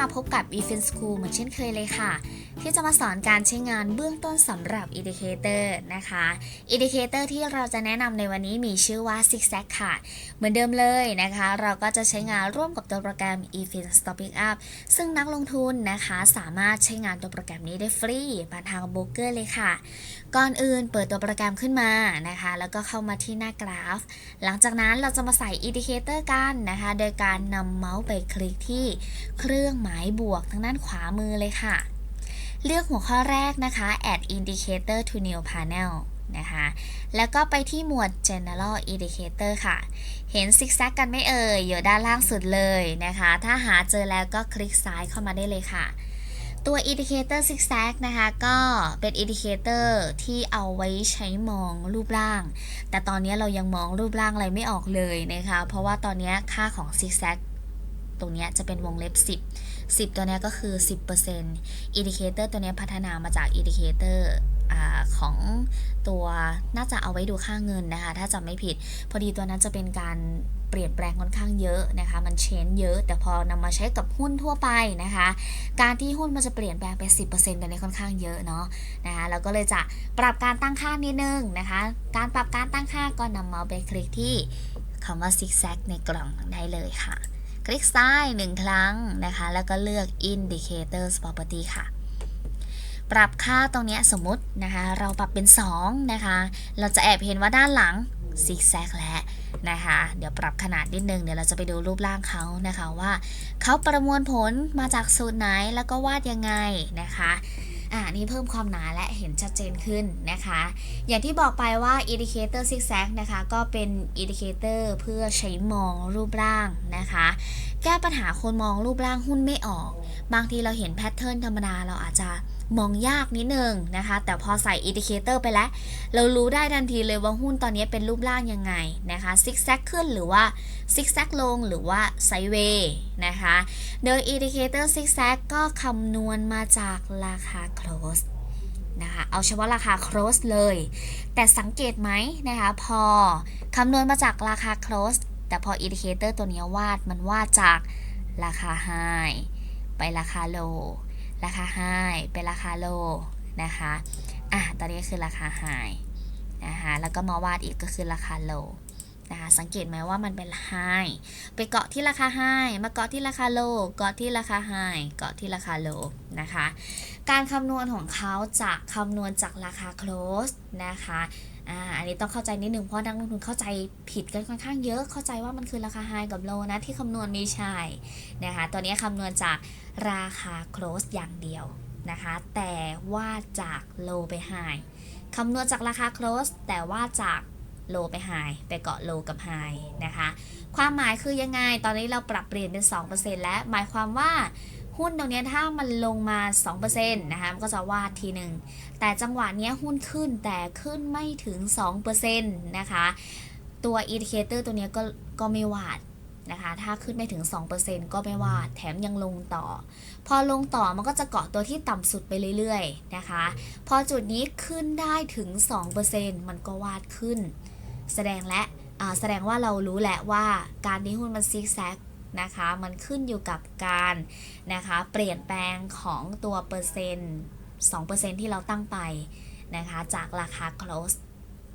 มาพบกับ e f e n School เหมือนเช่นเคยเลยค่ะที่จะมาสอนการใช้งานเบื้องต้นสำหรับ Indicator นะคะ Indicator ที่เราจะแนะนำในวันนี้มีชื่อว่า Zigzag ค่ะ เหมือนเดิมเลยนะคะ เราก็จะใช้งานร่วมกับตัวโปรแกรม e f i n Stopping Up ซึ่งนักลงทุนนะคะสามารถใช้งานตัวโปรแกรมนี้ได้ฟรีผ่านทางโบรกเกอร์เลยค่ะ ก่อนอื่นเปิดตัวโปรแกรมขึ้นมานะคะ แล้วก็เข้ามาที่หน้ากราฟ หลังจากนั้นเราจะมาใส่อินดิเคเตอร์กันนะคะ โดยการนำเมาส์ไปคลิกที่เครื่องหมายบวกทางด้านขวามือเลยค่ะ เลือกหัวข้อแรกนะคะ add indicator to new panel นะคะ แล้วก็ไปที่หมวด general indicator ค่ะ เห็นซิกแซกกันไม่เอ่ย อยู่ด้านล่างสุดเลยนะคะ ถ้าหาเจอแล้วก็คลิกซ้ายเข้ามาได้เลยค่ะ ตัว indicator zigzag นะคะ ก็เป็น indicator ที่เอาไว้ใช้มองรูปร่าง แต่ตอนนี้เรายังมองรูปร่างอะไรไม่ออกเลยนะคะ เพราะว่าตอนนี้ค่าของ zigzag ตรงนี้จะเป็นวงเล็บ 10 10 ตัวเนี้ยก็คือ 10% indicator ตัวเนี้ยพัฒนามาจาก indicator อาของตัวน่าจะเอาไว้ดูค่าเงินนะคะ ถ้าจำไม่ผิด พอดีตัวนั้นจะเป็นการเปลี่ยนแปลงค่อนข้างเยอะนะคะ มันเชนเยอะ แต่พอนำมาใช้กับหุ้นทั่วไปนะคะ การที่หุ้นมันจะเปลี่ยนแปลงไป 10%ตัวนี้ค่อนข้างเยอะเนาะนะคะเราก็เลยจะปรับการตั้งค่านิดนึงนะคะ การปรับการตั้งค่าก็นำเมาส์ไปคลิกที่คำว่า zigzag ในกล่องได้เลยค่ะ คลิกซ้ายหนึ่งครั้งนะคะ แล้วก็เลือก indicators property ค่ะ ปรับค่าตรงนี้สมมตินะคะ เราปรับเป็น 2 นะคะ เราจะแอบเห็นว่าด้านหลังซิกแซกแล้วนะคะ เดี๋ยวปรับขนาดนิดนึง เดี๋ยวเราจะไปดูรูปร่างเขานะคะว่า เขาประมวลผลมาจากสูตรไหนแล้วก็วาดยังไงนะคะ อ่านี่เพิ่มความหนาและเห็นชัดเจนขึ้นนะคะ อย่างที่บอกไปว่า indicator zigzag นะคะ ก็เป็น indicator เพื่อใช้มองรูปร่างนะคะ แก้ปัญหาคนมองรูปร่างหุ้นไม่ออก บางทีเราเห็นแพทเทิร์นธรรมดาเราอาจจะ มองยากนิดนึงนะคะ แต่พอใส่อินดิเคเตอร์ไปแล้ว เรารู้ได้ทันทีเลยว่าหุ้นตอนนี้เป็นรูปร่างยังไงนะคะซิกแซกขึ้นหรือว่าซิกแซกลงหรือว่าไซเวย์นะคะ โดยอินดิเคเตอร์ซิกแซกก็คำนวณมาจากราคา close นะคะเอาเฉพาะราคา close เลย แต่สังเกตไหมนะคะ พอคำนวณมาจากราคา close แต่พออินดิเคเตอร์ตัวนี้วาดมันวาดจากราคา high ไปราคา low ราคา high ไปราคา low นะคะอะตอนนี้คือราคา high นะคะแล้วก็มาวาดอีกก็คือราคา low นะคะสังเกตไหมว่ามันเป็น high ไปเกาะที่ราคา high มาเกาะที่ราคา low เกาะที่ราคา high เกาะที่ราคา low นะคะ การคำนวณของเขาจะคำนวณจากราคา close นะคะ อ่าอันนี้ต้องเข้าใจนิดนึงเพราะนักลงทุนเข้าใจผิดกันค่อนข้างเยอะเข้าใจว่ามันคือราคา high กับ low นะที่คำนวณไม่ใช่นะคะตัวนี้คำนวณจากราคา close อย่างเดียวนะคะแต่ว่าจาก low ไป high คำนวณจากราคา close แต่ว่าจาก low ไป high ไปเกาะ low กับ high นะคะ ความหมายคือยังไง ตอนนี้เราปรับเปลี่ยนเป็น 2%แล้ว หมายความว่า หุ้นตรงนี้ถ้ามันลงมา 2%นะคะมันก็จะวาดทีหนึ่งแต่จังหวะนี้หุ้นขึ้นแต่ขึ้นไม่ถึง 2%นะคะตัวอินดิเคเตอร์ตัวนี้ก็ก็ไม่วาดนะคะถ้าขึ้นไม่ถึง 2%ก็ไม่วาดแถมยังลงต่อ พอลงต่อมันก็จะเกาะตัวที่ต่ำสุดไปเรื่อยๆนะคะ พอจุดนี้ขึ้นได้ถึง 2%มันก็วาดขึ้น แสดงและอ่าแสดงว่าเรารู้แหละว่าการที่หุ้นมันซิกแซก นะคะ มันขึ้นอยู่กับการนะคะเปลี่ยนแปลงของตัวเปอร์เซ็นต์2%ที่เราตั้งไปนะคะ จากราคา close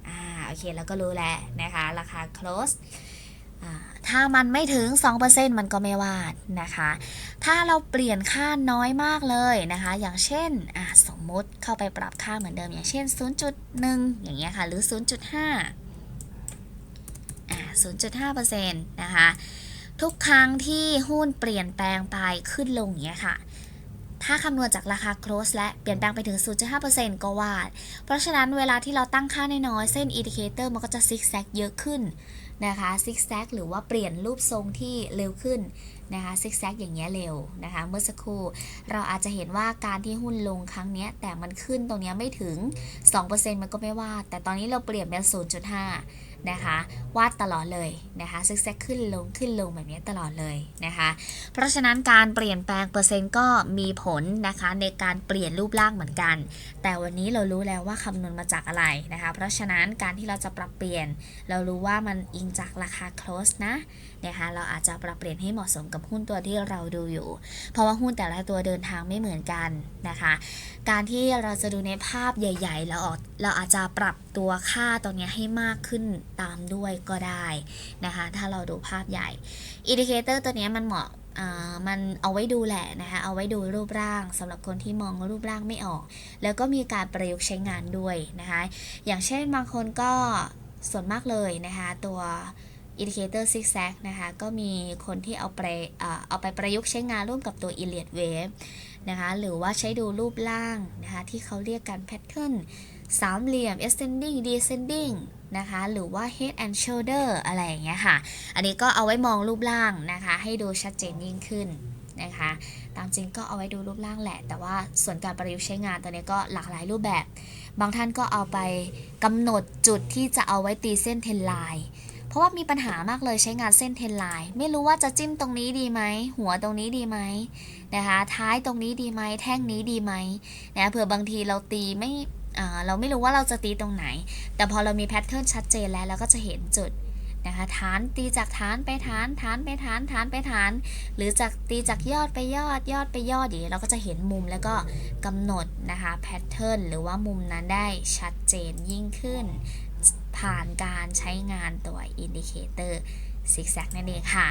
อ่าโอเคแล้วก็รู้แล้วนะคะ ราคา close ถ้ามันไม่ถึง 2%มันก็ไม่วาดนะคะ ถ้าเราเปลี่ยนค่าน้อยมากเลยนะคะ อย่างเช่นอ่าสมมติเข้าไปปรับค่าเหมือนเดิม อย่างเช่น 0.1 อย่างเงี้ยค่ะ หรือ 0.5อ่า0.5%นะคะ ทุกครั้งที่หุ้นเปลี่ยนแปลงไปขึ้นลงอย่างเงี้ยค่ะ ถ้าคำนวณจากราคา close และเปลี่ยนแปลงไปถึง 0.5%ก็วาด เพราะฉะนั้นเวลาที่เราตั้งค่าน้อยๆเส้น indicator มันก็จะซิกแซกเยอะขึ้นนะคะซิกแซกหรือว่าเปลี่ยนรูปทรงที่เร็วขึ้นนะคะซิกแซกอย่างเงี้ยเร็วนะคะ เมื่อสักครู่เราอาจจะเห็นว่าการที่หุ้นลงครั้งนี้แต่มันขึ้นตรงนี้ไม่ถึง 2%มันก็ไม่วาดแต่ตอนนี้เราเปลี่ยนเป็น0.5 นะคะวาดตลอดเลยนะคะซึกแซกขึ้นลงขึ้นลงแบบนี้ตลอดเลยนะคะเพราะฉะนั้นการเปลี่ยนแปลงเปอร์เซ็นต์ก็มีผลนะคะในการเปลี่ยนรูปร่างเหมือนกัน แต่วันนี้เรารู้แล้วว่าคำนวณมาจากอะไรนะคะเพราะฉะนั้นการที่เราจะปรับเปลี่ยน เรารู้ว่ามันอิงจากราคา close นะ นะคะเราอาจจะปรับเปลี่ยนให้เหมาะสมกับหุ้นตัวที่เราดูอยู่ เพราะว่าหุ้นแต่ละตัวเดินทางไม่เหมือนกันนะคะ การที่เราจะดูในภาพใหญ่ๆแล้วออกเราอาจจะปรับตัวค่าตรงนี้ให้มากขึ้นตามด้วยก็ได้นะคะ ถ้าเราดูภาพใหญ่อินดิเคเตอร์ตัวนี้มันเหมาะมันเอาไว้ดูแหละนะคะเอาไว้ดูรูปร่างสำหรับคนที่มองรูปร่างไม่ออก แล้วก็มีการประยุกต์ใช้งานด้วยนะคะ อย่างเช่นบางคนก็ส่วนมากเลยนะคะตัว อินดิเคเตอร์ซิกแซกนะคะ ก็มีคนที่เอาไปเอาไปประยุกต์ใช้งานร่วมกับตัว i l i o t Wave นะคะ หรือว่าใช้ดูรูปร่างนะคะ ที่เขาเรียกกันแพทเทิร์นสามเหลี่ยม ascending descending นะคะ หรือว่า head and shoulder อะไรอย่างเงี้ยค่ะ อันนี้ก็เอาไว้มองรูปร่างนะคะ ให้ดูชัดเจนยิ่งขึ้นนะคะ ตามจริงก็เอาไว้ดูรูปร่างแหละ แต่ว่าส่วนการประยุกต์ใช้งานตัวนี้ก็หลากหลายรูปแบบ บางท่านก็เอาไปกำหนดจุดที่จะเอาไว้ตีเส้นเทนไลน์ ราะว่ามีปัญหามากเลยใช้งานเส้นเทนไลน์ไม่รู้ว่าจะจิ้มตรงนี้ดีไหมหัวตรงนี้ดีไหมนะคะท้ายตรงนี้ดีไหมแท่งนี้ดีไหมนะเผื่อบางทีเราตีไม่เราไม่รู้ว่าเราจะตีตรงไหน แต่พอเรามีแพทเทิร์นชัดเจนแล้วเราก็จะเห็นจุดนะคะฐานตีจากฐานไปฐานฐานไปฐานฐานไปฐาน หรือจากตีจากยอดไปยอดยอดไปยอดดีเราก็จะเห็นมุมแล้วก็กำหนดนะคะแพทเทิร์นหรือว่ามุมนั้นได้ชัดเจนยิ่งขึ้น ผ่านการใช้งานตัวอินดิเคเตอร์ซิกแซกนั่นเองค่ะ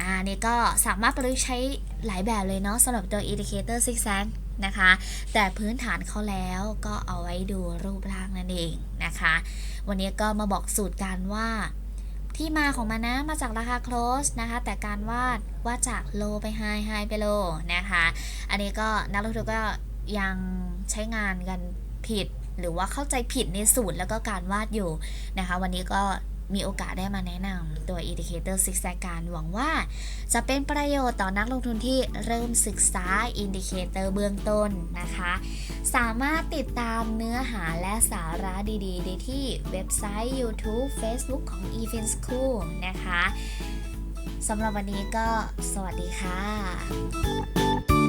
อ่านี่ก็สามารถประยุกต์ใช้หลายแบบเลยเนาะสำหรับตัวอินดิเคเตอร์ซิกแซกนะคะ แต่พื้นฐานเขาแล้วก็เอาไว้ดูรูปร่างนั่นเองนะคะ วันนี้ก็มาบอกสูตรการว่าที่มาของมันนะมาจากราคา close นะคะ แต่การวาดวาดจาก low ไป high high ไป low นะคะ อันนี้ก็นักลงทุนก็ยังใช้งานกันผิด หรือว่าเข้าใจผิดในสูตรแล้วก็การวาดอยู่นะคะ วันนี้ก็มีโอกาสได้มาแนะนำตัว Indicator Six การหวังว่าจะเป็นประโยชน์ต่อนักลงทุนที่เริ่มศึกษา Indicator เบื้องต้นนะคะ สามารถติดตามเนื้อหาและสาระดีๆ ได้ที่เว็บไซต์ YouTube Facebook ของ e f i n School นะคะสำหรับวันนี้ก็สวัสดีค่ะ